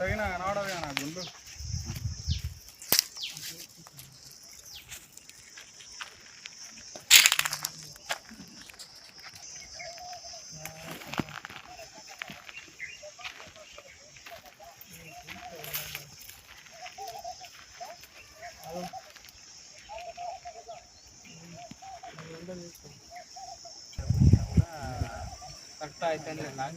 అంతగినా కనబడదు నా గుండు కరెక్ట్ అయితే నాకు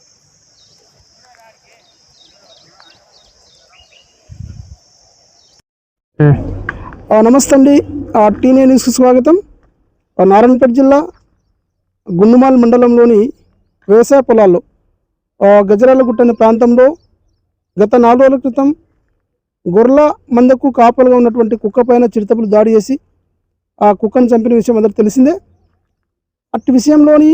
నమస్తే అండి. టీనే న్యూస్కి స్వాగతం. నారాయణపేట జిల్లా గుండుమాల్ మండలంలోని వ్యవసాయ పొలాల్లో ఆ, గజరాలగుట్ట అనే ప్రాంతంలో గత నాలుగు రోజుల క్రితం గొర్రెల మందకు కాపలుగా ఉన్నటువంటి కుక్క పైన చిరుతపులు దాడి చేసి ఆ కుక్కను చంపిన విషయం అందరికి తెలిసిందే. అట్టి విషయంలోని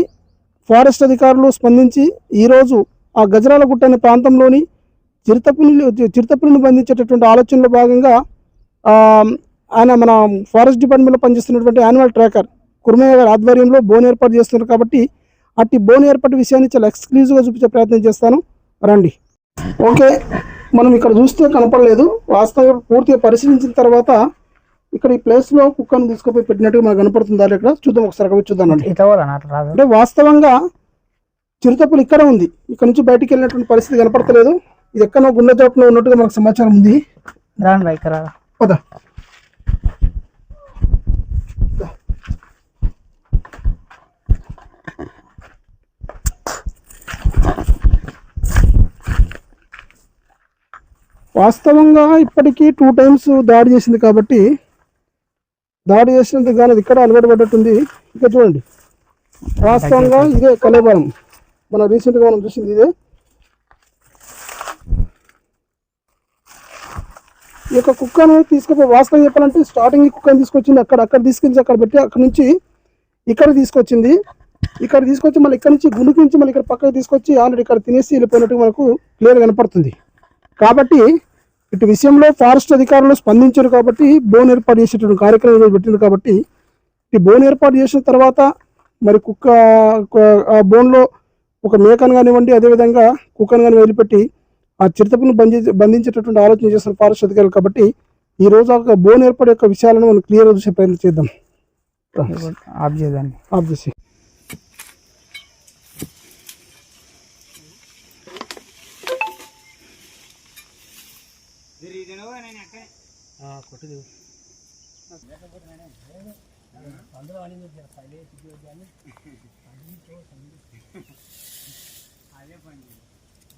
ఫారెస్ట్ అధికారులు స్పందించి ఈరోజు ఆ గజరాలగుట్ట అనే ప్రాంతంలోని చిరుతపులు చిరుతపులను బంధించేటటువంటి ఆలోచనలో భాగంగా ఆయన మన ఫారెస్ట్ డిపార్ట్మెంట్లో పనిచేస్తున్నటువంటి యానిమల్ ట్రాకర్ కుర్మయ్య గారి ఆధ్వర్యంలో బోన్ ఏర్పాటు చేస్తున్నారు కాబట్టి అట్టి బోన్ ఏర్పాటు విషయాన్ని చాలా ఎక్స్క్లూజివ్గా చూపించే ప్రయత్నం చేస్తాను. రండి. ఓకే మనం ఇక్కడ చూస్తే కనపడలేదు. వాస్తవంగా పూర్తిగా పరిశీలించిన తర్వాత ఇక్కడ ఈ ప్లేస్లో కుక్కను తీసుకుపోయి పెట్టినట్టుగా మనకు కనపడుతుంది. దాని ఇక్కడ చూద్దాం ఒకసారి చూద్దాం అంటే వాస్తవంగా చిరుతపులు ఇక్కడ ఉంది. ఇక్కడ నుంచి బయటికి వెళ్ళినటువంటి పరిస్థితి కనపడతలేదు. ఇది ఎక్కడో గుండె చోట్ల ఉన్నట్టుగా మనకు సమాచారం ఉంది. రాను పద. వాస్తవంగా ఇప్పటికీ టూ టైమ్స్ దాడి చేసింది కాబట్టి దాడి చేసినందుకు కానీ అది ఇక్కడ అలవాటు పడ్డట్టుంది ఇక్కడ చూడండి. వాస్తవంగా ఇదే కలేబరం మన రీసెంట్గా మనం చూసింది ఇదే. ఈ యొక్క కుక్కను తీసుకుపోయి వాస్తవం చెప్పాలంటే స్టార్టింగ్ ఈ కుక్కను తీసుకొచ్చింది అక్కడ అక్కడ తీసుకెళ్ళి అక్కడ పెట్టి అక్కడ నుంచి ఇక్కడ తీసుకొచ్చింది. ఇక్కడ తీసుకొచ్చి మళ్ళీ ఇక్కడ నుంచి గుండుకు నుంచి మళ్ళీ ఇక్కడ పక్కకు తీసుకొచ్చి ఆల్రెడీ ఇక్కడ తినేసి వెళ్ళిపోయినట్టు మనకు క్లియర్ కనపడుతుంది. కాబట్టి ఇటు విషయంలో ఫారెస్ట్ అధికారులు స్పందించారు కాబట్టి బోన్ ఏర్పాటు చేసేటువంటి కార్యక్రమం పెట్టింది కాబట్టి ఈ బోన్ ఏర్పాటు చేసిన తర్వాత మరి కుక్క ఆ బోన్లో ఒక మేకను కానివ్వండి అదేవిధంగా కుక్కను కానీ వదిలిపెట్టి ఆ చిరుతపును బంధి బంధించేటటువంటి ఆలోచన చేస్తున్న ఫారెస్ట్ అధికారులు కాబట్టి ఈ రోజు ఒక బోన్ ఏర్పడే యొక్క విషయాలను మనం క్లియర్ చూసే ప్రయత్నం చేద్దాం. ఆఫ్ చేద్దాన్ని ఆఫ్ చేసి.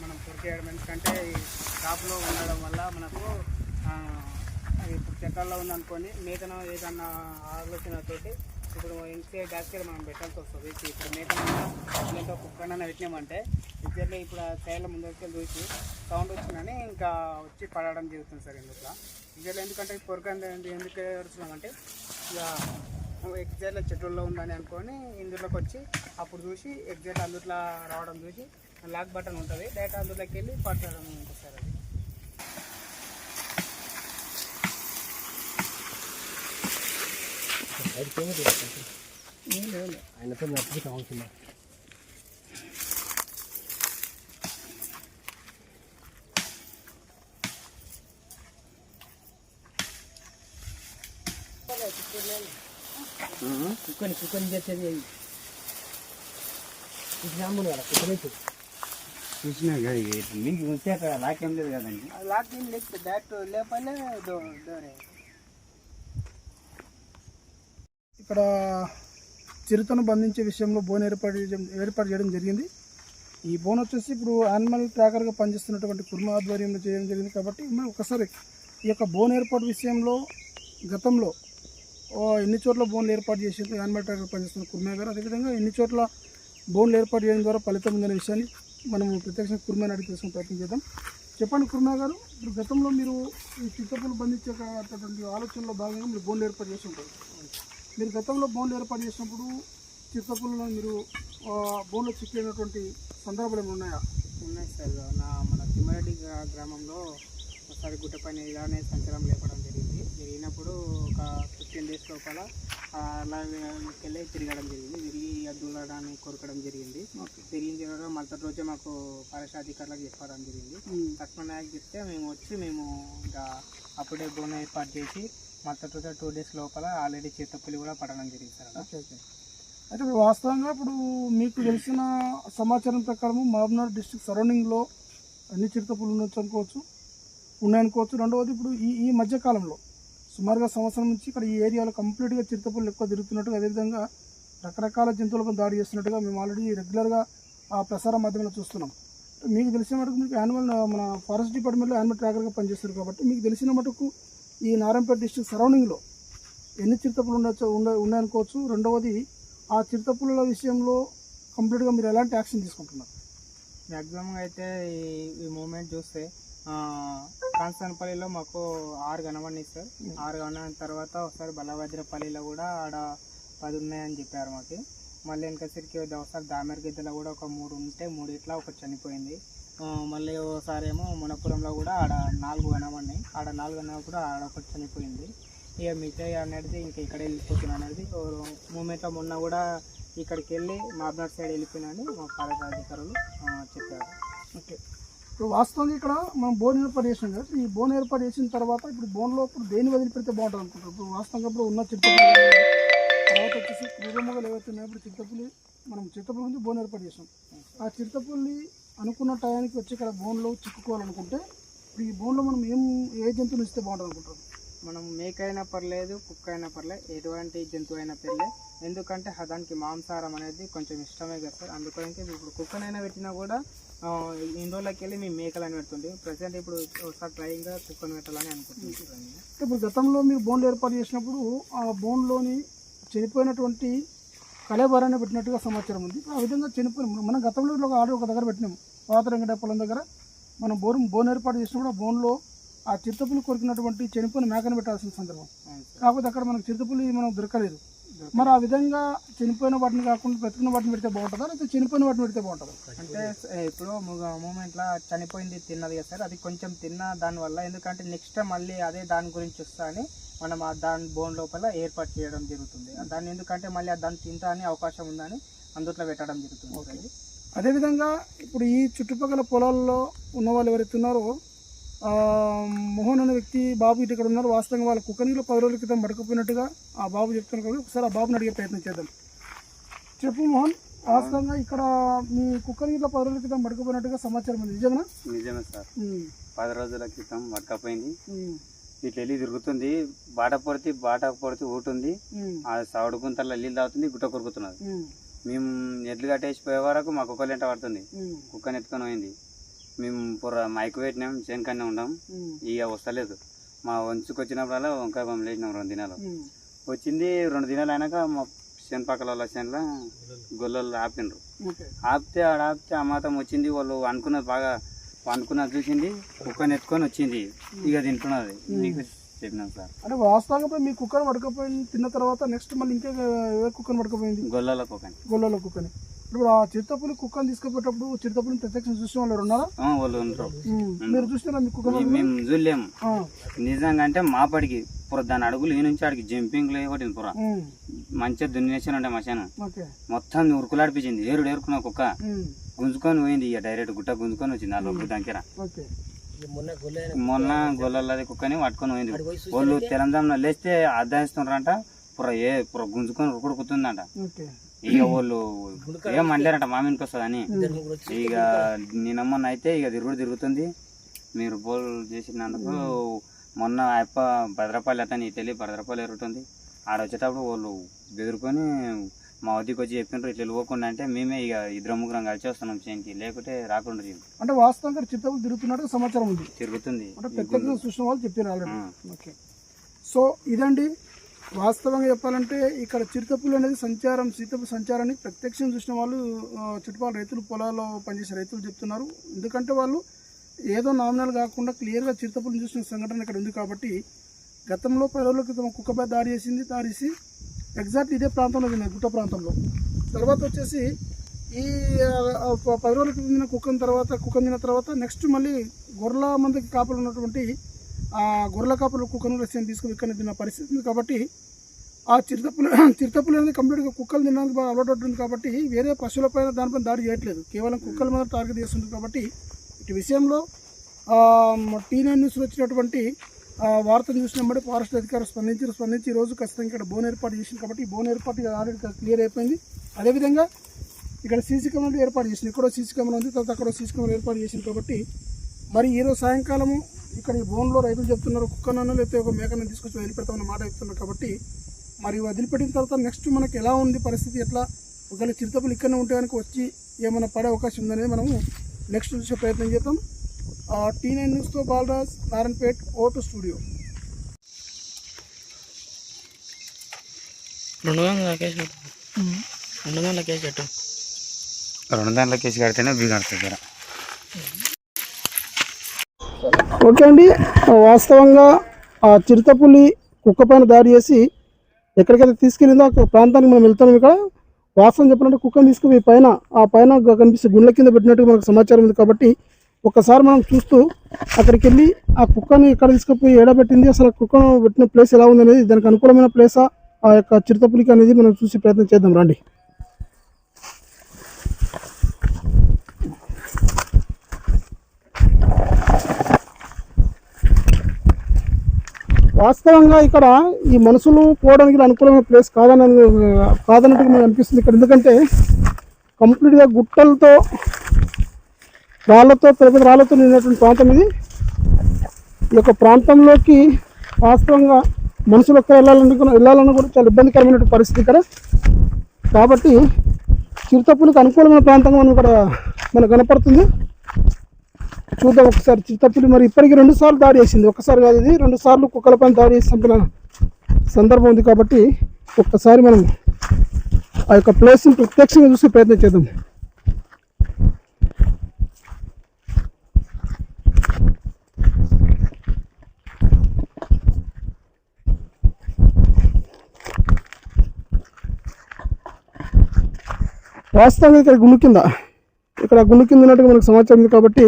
మనం కొరికేయడం ఎందుకంటే ఈ షాప్లో ఉండడం వల్ల మనకు అది ఇప్పుడు చెక్కల్లో ఉందనుకొని మేకను ఏదన్నా ఆలోచనతోటి ఇప్పుడు ఇంకే గ్యాస్కి మనం పెట్టాల్సి వస్తుంది. ఇప్పుడు మేకను లేదంటే కుక్కనైనా పెట్టినామంటే ఇద్దరు ఇప్పుడు ఆ చైర్ల ముందరికి చూసి సౌండ్ వచ్చిందని ఇంకా వచ్చి పడడం జరుగుతుంది సార్ ఇందులో ఇద్దరు ఎందుకంటే కొరక ఎందుకు ఏడుస్తున్నామంటే ఇక ఎగ్జాక్ట్గా చెట్టుల్లో ఉందని అనుకొని ఇందులోకి వచ్చి అప్పుడు చూసి ఎగ్జాక్ట్ అందులో రావడం చూసి లాక్ బటన్ ఉంటుంది. డైరెక్ట్ అందులోకి వెళ్ళి పట్టడం ఉంటుంది సార్ అది. ఆయనతో నచ్చి కావాల్సిందా కుక్కని కుక్కని చేసేది జాములు కదా కుక్కలేదు చూసినా కదా మీకు ఉంటే అక్కడ లాక్ ఏం లేదు కదండి లాక్ ఏం లేకపోతే బ్యాట్ లేపనే ఇక్కడ చిరుతను బంధించే విషయంలో బోన్ ఏర్పాటు చేయడం ఏర్పాటు చేయడం జరిగింది. ఈ బోన్ వచ్చేసి ఇప్పుడు యానిమల్ ట్రాకర్గా పనిచేస్తున్నటువంటి కుర్మ ఆధ్వర్యంలో చేయడం జరిగింది కాబట్టి మనం ఒకసారి ఈ యొక్క బోన్ ఏర్పాటు విషయంలో గతంలో ఎన్ని చోట్ల బోన్లు ఏర్పాటు చేసింది యానిమల్ ట్రాకర్ పనిచేస్తున్న కుర్మ గారు? అదేవిధంగా ఎన్ని చోట్ల బోన్లు ఏర్పాటు చేయడం ద్వారా ఫలితం ఉందనే విషయాన్ని మనం ప్రత్యక్షంగా కుర్మని అడిగి తెలుసుకుని ప్రయత్నం చేద్దాం. చెప్పండి కుర్మ గారు ఇప్పుడు గతంలో మీరు ఈ చిత్తపులు బంధించేటటువంటి ఆలోచనలో భాగంగా మీరు బోన్లు ఏర్పాటు చేసి ఉంటారు. మీరు గతంలో బోన్లు ఏర్పాటు చేసినప్పుడు చిత్తపుల్లో మీరు బోన్లో చిక్కినటువంటి సందర్భాలు ఏమైనా ఉన్నాయా? ఉన్నాయి సార్. నా మన తిమ్మారెడ్డి గ్రా- గ్రామంలో ఒకసారి గుట్ట పైన ఇలానే సంచలనం లేపడం జరిగింది. జరిగినప్పుడు ఒక ఫిఫ్టీన్ డేస్ లోపల ఆ, అలా వెళ్ళి తిరగడం జరిగింది. తిరిగి ఇక దూలడాన్ని కొరకడం జరిగింది. తిరిగి తిరగడం మరుసటి రోజే మాకు ఫారెస్ట్ అధికారులకు చెప్పడం జరిగింది. లక్ష్మణ్ నాయక్ చెప్తే మేము వచ్చి మేము ఇంకా అప్పుడే బోన్ ఏర్పాటు చేసి మద్దతు టూ డేస్ లోపల ఆల్రెడీ చేతపులి కూడా పడడం జరిగింది సార్ ఓకే అయితే ఇప్పుడు వాస్తవంగా ఇప్పుడు మీకు తెలిసిన సమాచారం ప్రకారం మహబూబ్నగర్ డిస్టిక్ సరౌండింగ్లో అన్ని చిరుతపులు ఉండొచ్చు అనుకోవచ్చు ఉన్నాయనుకోవచ్చు. రెండవది ఇప్పుడు ఈ ఈ మధ్య కాలంలో సుమారుగా సంవత్సరం నుంచి ఇక్కడ ఈ ఏరియాలో కంప్లీట్గా చిరుతపులు ఎక్కువ తిరుగుతున్నట్టుగా అదేవిధంగా రకరకాల జంతువులపై దాడి చేస్తున్నట్టుగా మేము ఆల్రెడీ రెగ్యులర్గా ఆ ప్రసార మాధ్యమంలో చూస్తున్నాం. మీకు తెలిసిన మటుకు మీకు యానిమల్ మన ఫారెస్ట్ డిపార్ట్మెంట్లో యానిమల్ ట్రాకర్గా పనిచేస్తారు కాబట్టి మీకు తెలిసిన మటుకు ఈ నారాయణపేట డిస్టిక్ సరౌండింగ్లో ఎన్ని చిరుతపులు ఉండొచ్చు ఉండ ఉన్నాయనుకోవచ్చు. రెండవది ఆ చిరుతపుల విషయంలో కంప్లీట్గా మీరు ఎలాంటి యాక్షన్ తీసుకుంటున్నారు? మ్యాక్సిమం అయితే ఈ ఈ మూమెంట్ చూస్తే కాన్సన్పల్లిలో మాకు ఆరు కనబడినాయి సార్. ఆరు కనబడిన తర్వాత ఒకసారి బలభద్రపల్లిలో కూడా ఆడ పది ఉన్నాయని చెప్పారు మాకు. మళ్ళీ వెనకసరికి ఒకసారి దామెర గిద్దలో కూడా ఒక మూడు ఉంటే మూడిట్లా ఒకటి చనిపోయింది. మళ్ళీ ఒకసారి ఏమో మునపురంలో కూడా ఆడ నాలుగు కనబడినాయి ఆడ నాలుగు కనబడినప్పుడు ఆడ ఒకటి చనిపోయింది. ఇక మిగతా అనేది ఇంకా ఇక్కడ వెళ్ళిపోతున్నా అనేది మూమెంట్లో మొన్న కూడా ఇక్కడికి వెళ్ళి మాబ్నాడ్ సైడ్ వెళ్ళిపోయినా అని మా ఫారెస్ట్ అధికారులు చెప్పారు. ఓకే. ఇప్పుడు వాస్తవంగా ఇక్కడ మనం బోన్ ఏర్పాటు చేసాం కదా ఈ బోన్ ఏర్పాటు చేసిన తర్వాత ఇప్పుడు బోన్లో ఇప్పుడు దేని వదిలిపెడితే బాగుంటుంది అనుకుంటారు ఇప్పుడు వాస్తవంగా ఇప్పుడు ఉన్న చిత్తపులి తర్వాత వచ్చేసి క్రూరముగలు ఏవైతే ఉన్నాయో ఇప్పుడు చిత్తపులి మనం చిత్తపులి నుంచి బోన్ ఏర్పాటు చేసాం ఆ చిత్తపుల్ని అనుకున్న టయానికి వచ్చి ఇక్కడ బోన్లో చిక్కుకోవాలనుకుంటే ఇప్పుడు ఈ బోన్లో మనం ఏం ఏ జంతువుని ఇస్తే బాగుంటుంది అనుకుంటారు మనం మేక అయినా పర్లేదు కుక్క అయినా పర్లేదు ఎటువంటి జంతువు అయినా పర్లేదు. ఎందుకంటే దానికి మాంసాహారం అనేది కొంచెం ఇష్టమే కదా సార్. అందుకని ఇప్పుడు కుక్కనైనా పెట్టినా కూడా ఇన్ని రోజులకి వెళ్ళి మేము మేకలని పెడుతుండే. ప్రజెంట్ ఇప్పుడు ఒకసారి ట్రైన్గా కుక్కను పెట్టాలని అనుకుంటున్నాం. ఇప్పుడు గతంలో మీరు బోన్లు ఏర్పాటు చేసినప్పుడు ఆ బోన్లోని చనిపోయినటువంటి కళేబరాన్ని పెట్టినట్టుగా సమాచారం ఉంది. ఆ విధంగా చనిపోయిన మనం గతంలో ఒక ఆర్డర్ ఒక దగ్గర పెట్టినాము పాత వెంకట పొలం దగ్గర. మనం బోన్ బోన్ ఏర్పాటు చేసినప్పుడు ఆ బోన్లో ఆ చిరుతపులి కొరికినటువంటి చనిపోయిన మేకను పెట్టాల్సిన సందర్భం. కాకపోతే అక్కడ మనకు చిరుతపులి మనం దొరకలేదు. మరి ఆ విధంగా చనిపోయిన వాటిని కాకుండా బ్రతికిన వాటిని పెడితే బాగుంటుందా? లేకపోతే చనిపోయిన వాటిని పెడితే బాగుంటుందా? అంటే ఇప్పుడు మూమెంట్లో చనిపోయింది తిన్నది కదా సార్. అది కొంచెం తిన్న దానివల్ల ఎందుకంటే నెక్స్ట్ టైం మళ్ళీ అదే దాని గురించి వస్తా అని మనం ఆ దాని బోన్ లోపల ఏర్పాటు చేయడం జరుగుతుంది. దాన్ని ఎందుకంటే మళ్ళీ ఆ దాన్ని తింటా అని అవకాశం ఉందని అందుట్లో పెట్టడం జరుగుతుంది. ఇది. అదేవిధంగా ఇప్పుడు ఈ చుట్టుపక్కల పొలాల్లో ఉన్న వాళ్ళు ఎవరైతే ఉన్నారో మోహన్ అనే వ్యక్తి బాబు ఇటు ఇక్కడ ఉన్నారు. వాస్తవంగా వాళ్ళ కుక్కనీలో పది రోజుల క్రితం పడుకుపోయినట్టుగా ఆ బాబు చెప్తున్నారు కాబట్టి ఒకసారి ఆ బాబుని అడిగే ప్రయత్నం చేద్దాం. చెప్పు మోహన్ వాస్తవంగా ఇక్కడ మీ కుక్కనీలో పది రోజుల క్రితం పడుకుపోయినట్టుగా సమాచారం ఉంది. నిజమేనా? నిజమే సార్. పది రోజుల క్రితం వడకపోయింది ఉమ్, ఇట్లా వెళ్ళి తిరుగుతుంది బాట పొడితే బాట పొడితే ఊటుంది ఆ సౌడు గుంతల్లో నీళ్ళు తాగుతుంది గుట్ట కొరుకుతున్నది. మేము ఎడ్లు కట్టేసి పోయే వరకు మా కుక్కలు ఎంట పడుతుంది. కుక్కని ఎత్తుకొని పోయింది. మేము పొర మైకు పెట్టినాం చేనుకన్నా ఉండాం. ఉమ్, ఇక వస్తలేదు. మా వంచుకు వచ్చినప్పుడల్లా వంకాయ బొమ్మలు వేసినాం రెండు దినాలు. వచ్చింది రెండు దినాలు అయినాక మా చేను పక్కల వాళ్ళ చేనులో గొల్లలు ఆపిండ్రు ఓకే. ఆపితే ఆడ ఆపితే ఆ మాత్రం వచ్చింది వాళ్ళు అనుకున్నది బాగా అనుకున్నది చూసింది కుక్కని ఎత్తుకొని వచ్చింది. ఇక తింటున్నది. మీకు చెప్పినాం సార్. అంటే వాస్తవంగా ఇప్పుడు మీ కుక్కను పడుకపోయింది తిన్న తర్వాత నెక్స్ట్ మళ్ళీ ఇంకే ఏ కుక్కను పడుకపోయింది గొల్లల కుక్కని. గొల్లలో కుక్కని. ఇప్పుడు ఆ చిరుతపులి కుక్కని తీసుకుపోయేటప్పుడు చిరుతపులిని ప్రత్యక్షం చూసిన వాళ్ళు ఉన్నారా? వాళ్ళు ఉంటారు మీరు చూసినారా మీ కుక్క మేము- చూడలేము. నిజంగా అంటే మా పడికి పుర దాని అడుగులు ఈ నుంచి ఆడికి జంపింగ్ కొట్టింది పుర. మంచిగా దున్నేసాను ఉండే మశాను మొత్తం ఉరుకులాడిపించింది. ఏరుడు ఏరుకున్న కుక్క. గుంజుకొని పోయింది ఇక డైరెక్ట్ గుట్ట గుంజుకొని వచ్చింది ఆ లోపల దగ్గర మొన్న గొల్లలది కుక్కని పట్టుకొని పోయింది. వాళ్ళు తెలంగాణ లేస్తే అర్థమిస్తున్నారంట పుర ఏ పుర గుంజుకొని ఉరుకుడుకుతుందంట ఇక వాళ్ళు ఏం అనలేరంట మామినికి వస్తుందని. ఇక నిన్నమ్మన్న అయితే ఇక తిరుగుడు తిరుగుతుంది. మీరు బోల్ చేసినందుకు మొన్న అప్ప భద్రపల్లి అతని తెలియ భద్రపల్లి ఎరుగుతుంది ఆడ వచ్చేటప్పుడు వాళ్ళు బెదిరుకొని మా వద్దకు వచ్చి చెప్పిండ్రు ఇట్లా పోకుండా అంటే మేమే ఇక ఇద్దరు ముగ్గురం కలిసి వస్తున్నాం చేనికి. లేకుంటే రాకుండా ఇది అంటే వాస్తవంగా చిత్తపులు తిరుగుతున్నట్టు సమాచారం ఉంది. తిరుగుతుంది. అంటే చూసిన వాళ్ళు చెప్పారు ఆల్రెడీ. ఓకే. సో ఇదండి వాస్తవంగా చెప్పాలంటే ఇక్కడ చిరుతపులు అనేది సంచారం సీతపు సంచారాన్ని ప్రత్యక్షం చూసిన వాళ్ళు చుట్టుపక్కల రైతులు పొలాల్లో పనిచేసే రైతులు చెప్తున్నారు. ఎందుకంటే వాళ్ళు ఏదో నామినల్ కాకుండా క్లియర్గా చిరుతపులను చూసిన సంఘటన ఇక్కడ ఉంది కాబట్టి గతంలో పది రోజుల క్రితం కుక్కపై దాడి చేసింది దాడి చేసి ఎగ్జాక్ట్ ఇదే ప్రాంతంలో తిన్నాయి గుట్ట ప్రాంతంలో. తర్వాత వచ్చేసి ఈ ప- పది రోజుల క్రితం తిన్న కుక్కని తర్వాత కుక్కని తిన్న తర్వాత నెక్స్ట్ మళ్ళీ గొర్రెల మందికి కాపులు ఉన్నటువంటి ఆ గొర్రెల కాపులు కుక్కను రస్యం తీసుకుని ఇక్కడ తిన్న పరిస్థితి ఉంది కాబట్టి ఆ చిరుతప్పులు చిరుతప్పులు అనేది కంప్లీట్గా కుక్కలు తినడానికి బాగా అలవాటు ఉంటుంది కాబట్టి వేరే పశువులపైన దానిపైన దాడి చేయట్లేదు. కేవలం కుక్కల మీద టార్గెట్ చేస్తుంది కాబట్టి ఇటు విషయంలో టీ నైన్ న్యూస్లో వచ్చినటువంటి వార్తను చూసినప్పుడు ఫారెస్ట్ అధికారులు స్పందించి స్పందించి ఈరోజు రోజు ఖచ్చితంగా ఇక్కడ బోన్ ఏర్పాటు చేసింది కాబట్టి ఈ బోన్ ఏర్పాటు ఆల్రెడీ క్లియర్ అయిపోయింది. అదేవిధంగా ఇక్కడ సీసీ కెమెరాలు ఏర్పాటు చేసింది. ఇక్కడ సీసీ కెమెరా ఉంది తర్వాత అక్కడ సీసీ కెమెరా ఏర్పాటు చేసింది కాబట్టి మరి ఈరోజు సాయంకాలము ఇక్కడ ఈ బోన్లో రైతులు చెప్తున్నారు కుక్కనన్న లేకపోతే ఒక మేకను తీసుకొచ్చి వదిలిపెడతామన్న మాట చెప్తున్నారు కాబట్టి మరి వదిలిపెట్టిన తర్వాత నెక్స్ట్ మనకు ఎలా ఉంది పరిస్థితి ఎట్లా? ఒకవేళ చిరుతపులు ఇక్కడనే ఉంటే కనుక వచ్చి ఏమైనా పడే అవకాశం ఉందనేది మనము నెక్స్ట్ చూసే ప్రయత్నం చేద్దాం. టీ నైన్ న్యూస్తో బాలరాజ్ నారాయణపేట్ ఓటు స్టూడియో రెండు వందల కేసు రెండు దాంట్లో కడితేనే బీ కడుతుంది ఓకే అండి వాస్తవంగా ఆ చిరుతపులి కుక్క పైన దాడి చేసి ఎక్కడికైతే తీసుకెళ్ళిందో ఆ ప్రాంతానికి మనం వెళ్తాం ఇక్కడ. వాస్తవం చెప్పాలంటే కుక్కని తీసుకుపోయి పైన ఆ పైన గ- కనిపిస్తే గుండె కింద పెట్టినట్టుగా మనకు సమాచారం ఉంది కాబట్టి ఒక్కసారి మనం చూస్తూ అక్కడికి వెళ్ళి ఆ కుక్కని ఎక్కడ తీసుకుపోయి ఏడబెట్టింది? అసలు కుక్కను పెట్టిన ప్లేస్ ఎలా ఉంది అనేది దానికి అనుకూలమైన ప్లేసా? ఆ యొక్క చిరుతపులికి అనేది మనం చూసి ప్రయత్నం చేద్దాం. రండి. వాస్తవంగా ఇక్కడ ఈ మనుషులు పోవడానికి అనుకూలమైన ప్లేస్ కాదని కాదన్నట్టుగా మనకు అనిపిస్తుంది. ఇక్కడ ఎందుకంటే కంప్లీట్గా గుట్టలతో రాళ్ళతో పెద్ద రాళ్ళతో రాళ్ళతో నిండినటువంటి ప్రాంతం ఇది. ఈ యొక్క ప్రాంతంలోకి వాస్తవంగా మనుషులు ఒక్క వెళ్ళాలనుకున్న వెళ్ళాలన్నా కూడా చాలా ఇబ్బందికరమైనటువంటి పరిస్థితి ఇక్కడ. కాబట్టి చిరుతప్పులకు అనుకూలమైన ప్రాంతంగా మనం ఇక్కడ మనకు కనపడుతుంది. చూద్దాం ఒకసారి చిరుతప్పులు మరి ఇప్పటికీ రెండు సార్లు దాడి చేసింది. ఒక్కసారి కాదు ఇది. రెండు సార్లు కుక్కలపైన దాడి చేసిన సందర్భం ఉంది కాబట్టి ఒక్కసారి మనం ఆ యొక్క ప్లేస్ని ప్రత్యక్షంగా చూసే ప్రయత్నం చేద్దాం. వాస్తవంగా ఇక్కడ గుండు కింద ఇక్కడ గుండు కింద ఉన్నట్టుగా మనకు సమాచారం ఉంది కాబట్టి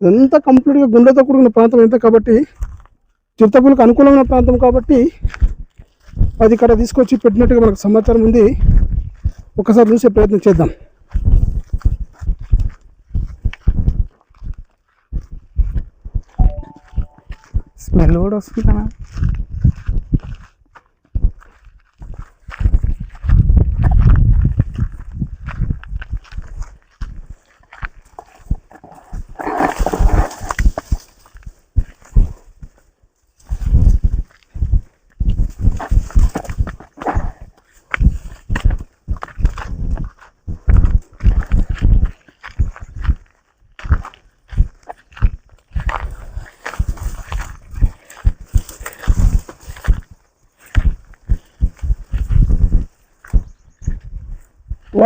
ఇదంతా కంప్లీట్గా గుండెతో కూడిన ప్రాంతం ఎంత కాబట్టి చిరుతపులకు అనుకూలమైన ప్రాంతం కాబట్టి అది ఇక్కడ తీసుకొచ్చి పెట్టినట్టుగా మనకు సమాచారం ఉంది. ఒకసారి చూసే ప్రయత్నం చేద్దాం. స్మెల్ కూడా వస్తుందా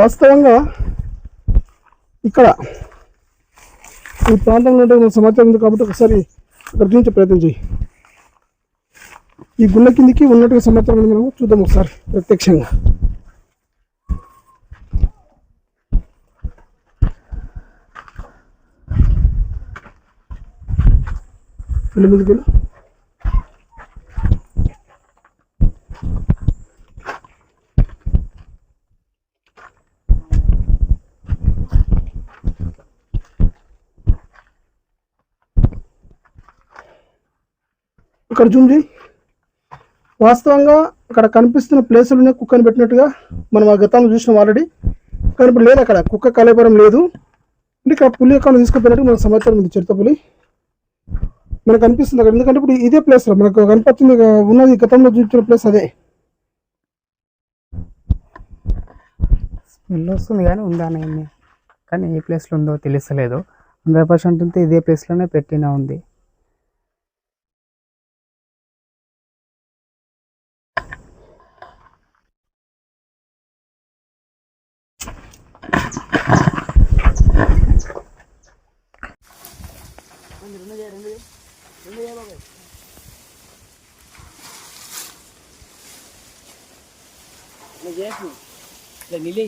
వాస్తవంగా ఇక్కడ ఈ ప్రాంతంలో ఉంటే సమాచారం ఉంది కాబట్టి ఒకసారి ఇక్కడ చూపించే ప్రయత్నం చేయి. ఈ గుళ్ళ కిందికి ఉన్నట్టుగా సమాచారం ఉంది మనం చూద్దాం ఒకసారి ప్రత్యక్షంగా. వెళ్ళు ఇక్కడ జూమ్ చేయి. వాస్తవంగా అక్కడ కనిపిస్తున్న ప్లేసులోనే కుక్కని పెట్టినట్టుగా మనం ఆ గతంలో చూసినాం ఆల్రెడీ కానీ ఇప్పుడు లేదు అక్కడ. కుక్క కలేపరం లేదు. అంటే ఇక్కడ పులి ఎక్కడ తీసుకుపోయినట్టు మనకు సమాచారం ఉంది చిరుత పులి. మనకు కనిపిస్తుంది అక్కడ. ఎందుకంటే ఇప్పుడు ఇదే ప్లేస్ మనకు కనిపిస్తుంది ఉన్నది గతంలో చూపించిన ప్లేస్ అదే. స్మెల్ వస్తుంది కానీ ఉందా కానీ ఏ ప్లేస్లో ఉందో తెలుస్తలేదు హండ్రెడ్ పర్సెంట్ ఉంటే ఇదే ప్లేస్లోనే పెట్టినా ఉంది. మనకి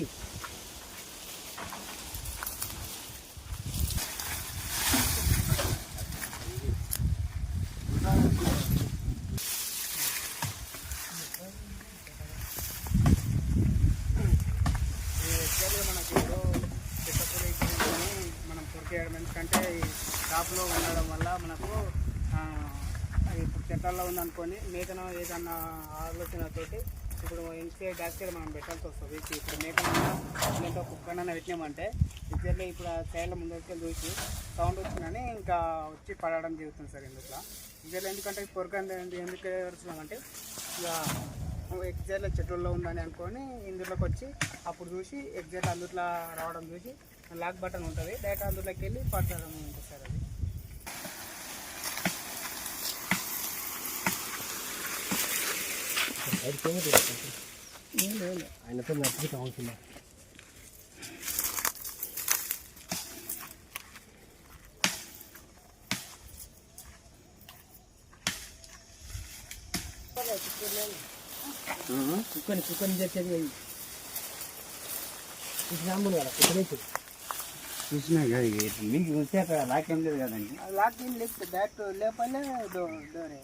ఎందుకంటే ఈ షాప్లో ఉండడం వల్ల మనకు ఇప్పుడు చెట్లలో ఉందనుకొని మేకను ఏదన్నా ఆలోచనతోటి ఇప్పుడు ఇంకే డాక్టర్ మనం పెట్టాల్సి వస్తుంది. ఇప్పుడు మేకనైనా లేదంటే కుక్కనైనా పెట్టినామంటే ఇద్దరు ఇప్పుడు ఆ సైడ్లో ముందరికి చూసి సౌండ్ వచ్చిందని ఇంకా వచ్చి పడడం జరుగుతుంది సార్ ఇందులో ఇద్దరు ఎందుకంటే పొరకంది ఎందుకు ఏడుస్తున్నామంటే ఇక ఎగ్జైట్ల చెట్టుల్లో ఉందని అనుకొని ఇందులోకి వచ్చి అప్పుడు చూసి ఎగ్జాక్ట్ అందులో రావడం చూసి లాక్ బటన్ ఉంటుంది. డైరెక్ట్ అందులోకి వెళ్ళి పట్టడం ఉంటుంది సార్ అది. కుక్కని కుక్కని చేసేది చూసినా కదా ఇక మీకు చూస్తే అక్కడ లాక్ ఏం లేదు కదండి. లాక్ ఏం లేకపోతే డైరెక్ట్ లేపలే డోరే.